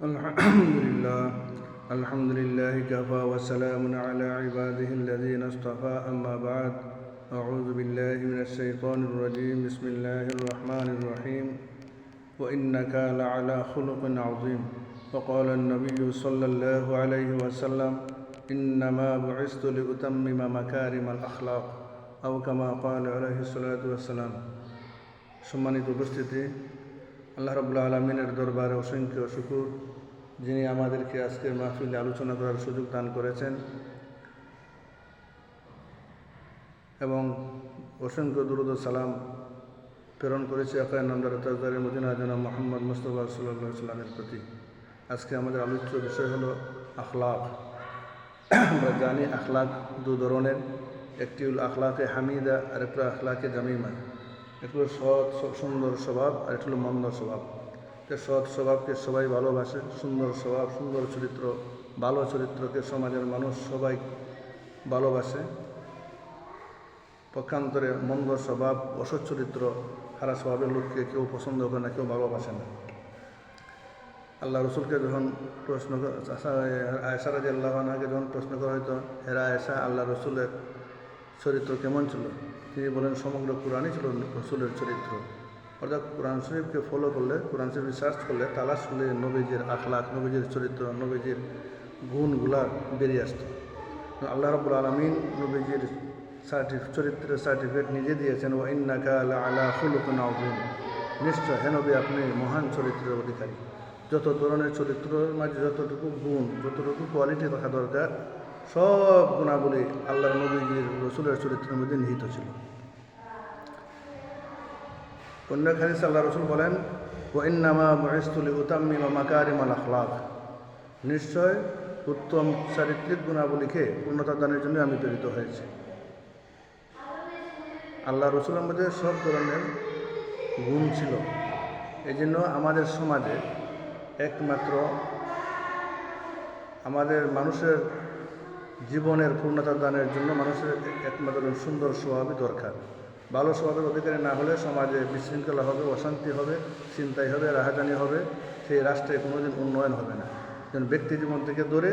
الحمد لله الحمد لله كفى وسلام على عباده الذين اصطفى أما بعد أعوذ بالله من الشيطان الرجيم بسم الله الرحمن الرحيم وإنك لعلى خلق عظيم وقال النبي صلى الله عليه وسلم إنما بعثت لأتمم مكارم الأخلاق أو كما قال عليه الصلاة والسلام সম্মানিত উপস্থিতি আল্লাহ রবুল্লা আলমিনের দরবারে অসংখ্য শুকুর যিনি আমাদেরকে আজকের মাহফিলে আলোচনা করার সুযোগ দান করেছেন এবং অসংখ্য দুরুদ সালাম প্রেরণ করেছে আকায় নামদার তাজদারের মদিনা জানা মোহাম্মদ মুস্তফা সাল্লাহ সাল্লামের প্রতি। আজকে আমাদের আলোচ্য বিষয় হলো আখলাক। আমরা জানি আখলাক দু ধরনের। একটি হল আখলাকে হামিদা, আর একটা আখলাকে জামিমা। একটু সৎ, সুন্দর স্বভাব, আর একটু মন্দ স্বভাব। তো সৎ স্বভাবকে সবাই ভালোবাসে, সুন্দর স্বভাব, সুন্দর চরিত্র, ভালো চরিত্রকে সমাজের মানুষ সবাই ভালোবাসে। পক্ষান্তরে মন্দ স্বভাব, অসৎ চরিত্র, খারাপ স্বভাবের লোককে কেউ পছন্দ করে না, কেউ ভালোবাসে না। আল্লাহ রসুলকে যখন প্রশ্ন আয়সা রাজি আল্লাহ আনহাকে যখন প্রশ্ন করা হয়তো হেরা আয়সা আল্লাহ রসুলের চরিত্র কেমন ছিল? তিনি বলেন, সমগ্র কোরআনই ছিল রসুলের চরিত্র। অর্থাৎ কোরআন শরীফকে ফলো করলে, কোরআন শরীফ সার্চ করলে তালাশ করলে নবীজির আখলাখ, নবীজির চরিত্র, নবীজির গুণগুলা বেরিয়ে আসতো। আল্লাহ রবুল আলমিন নবীজির সার্টিফ চরিত্রের সার্টিফিকেট নিজে দিয়েছেন ও ইন্নাকা আলা আলা খুলুকুন আউদ্দিন নিশ্চয়, হে নবী, আপনি মহান চরিত্রের অধিকারী। যত ধরনের চরিত্রের মাঝে যতটুকু গুণ, যতটুকু কোয়ালিটি থাকা দরকার, সব গুণাবলী আল্লাহ নবীজির রসুলের চরিত্রের মধ্যে নিহিত ছিল। অন্য খালিস আল্লাহ রসুল বলেন ও ইন্নামা মহেস্তুলি উতাম্মিমা মাকারিম আল আখলাক। নিশ্চয় উত্তম চারিত্রিক গুণাবলীকে পূর্ণতা দানের জন্য আমি প্রেরিত হয়েছি। আল্লাহ রসুলের মধ্যে সব ধরনের গুণ ছিল। এই জন্য আমাদের সমাজে একমাত্র আমাদের মানুষের জীবনের পূর্ণতা দানের জন্য মানুষের একমাত্র সুন্দর স্বভাবই দরকার। ভালো স্বভাবের অধিকারী না হলে সমাজে বিশৃঙ্খলা হবে, অশান্তি হবে চিন্তাই হবে, রাহাজানি হবে, সেই রাষ্ট্রে কোনোদিন উন্নয়ন হবে না। যেন ব্যক্তি জীবন থেকে ধরে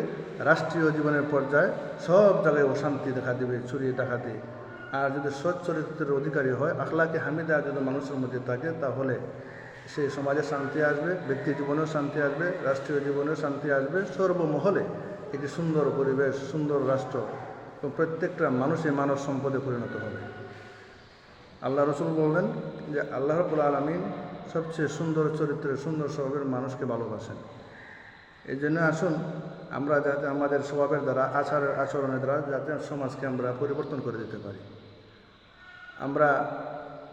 রাষ্ট্রীয় জীবনের পর্যায়ে সব জায়গায় অশান্তি দেখা দেবে চুরি ডাকাতি আর যদি সৎ চরিত্রের অধিকারী হয়, আখলাকে হামিদা যদি মানুষের মধ্যে থাকে, তাহলে সে সমাজে শান্তি আসবে, ব্যক্তি জীবনেও শান্তি আসবে, রাষ্ট্রীয় জীবনেও শান্তি আসবে। সর্বমহলে একটি সুন্দর পরিবেশ, সুন্দর রাষ্ট্র এবং প্রত্যেকটা মানুষই মানব সম্পদে পরিণত হবে। আল্লাহ রসুল বললেন যে আল্লাহ রবুল আলমিন সবচেয়ে সুন্দর চরিত্রের সুন্দর স্বভাবের মানুষকে ভালোবাসেন। এই জন্য আসুন, আমরা যাতে আমাদের স্বভাবের দ্বারা, আচারের আচরণের দ্বারা যাতে সমাজকে আমরা পরিবর্তন করে দিতে পারি। আমরা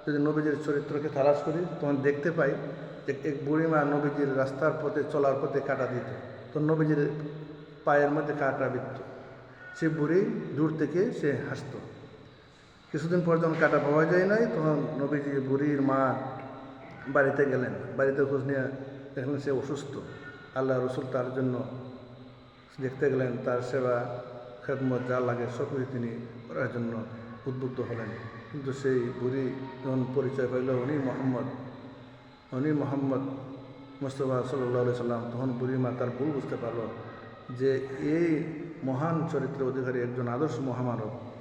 যদি নবীজির চরিত্রকে তালাশ করি, তখন দেখতে পাই যে এক বুড়িমা নবীজির রাস্তার পথে, চলার পথে কাটা দিত। তো নবীজির পায়ের মধ্যে কাটা বিত্ত সে বুড়ি দূর থেকে সে হাসতো। কিছুদিন পর যখন কাটা পাওয়া যায় নাই, তখন নবীজি বুড়ির মা বাড়িতে গেলেন। বাড়িতে খোঁজ নিয়ে দেখলেন সে অসুস্থ। আল্লাহ রসুল তার জন্য দেখতে গেলেন, তার সেবা, খেদমত যা লাগে সব কিছু তিনি করার জন্য উদ্বুদ্ধ হলেন। কিন্তু সেই বুড়ি যখন পরিচয় পাইল, উনি মোহাম্মদ উনি মোহাম্মদ মুস্তফা সাল্লাহ সাল্লাম, তখন বুড়ি মা তার ভুল বুঝতে পারল যে এই মহান চরিত্রের অধিকারী একজন আদর্শ মহামানব।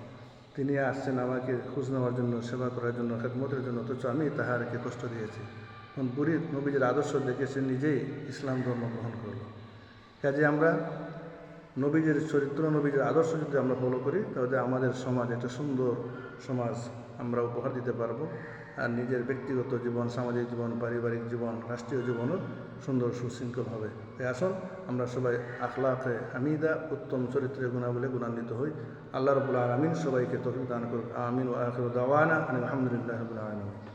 তিনি আসছেন আমাকে খোঁজ নেওয়ার জন্য, সেবা করার জন্য, খেদমতের জন্য, অথচ আমি তাহারকে কষ্ট দিয়েছি। তখন বুড়ি নবীজির আদর্শ দেখে সে নিজেই ইসলাম ধর্ম গ্রহণ করল। কাজে আমরা নবীজির চরিত্র, নবীজির আদর্শ যদি আমরা ফলো করি, তাহলে আমাদের সমাজ, একটা সুন্দর সমাজ আমরা উপহার দিতে পারব। আর নিজের ব্যক্তিগত জীবন, সামাজিক জীবন, পারিবারিক জীবন, রাষ্ট্রীয় জীবনও সুন্দর সুশৃঙ্খল হবে তাই আসুন, আমরা সবাই আখলাকে আমিদা উত্তম চরিত্রের গুণাবলী গুণান্বিত হই। আল্লাহ রবুল্লা আলমিন সবাইকে তফিক দান করুক। আমিন ও আখর দাওয়ানা আলহামদুলিল্লাহ রবুল্লা আলমিন।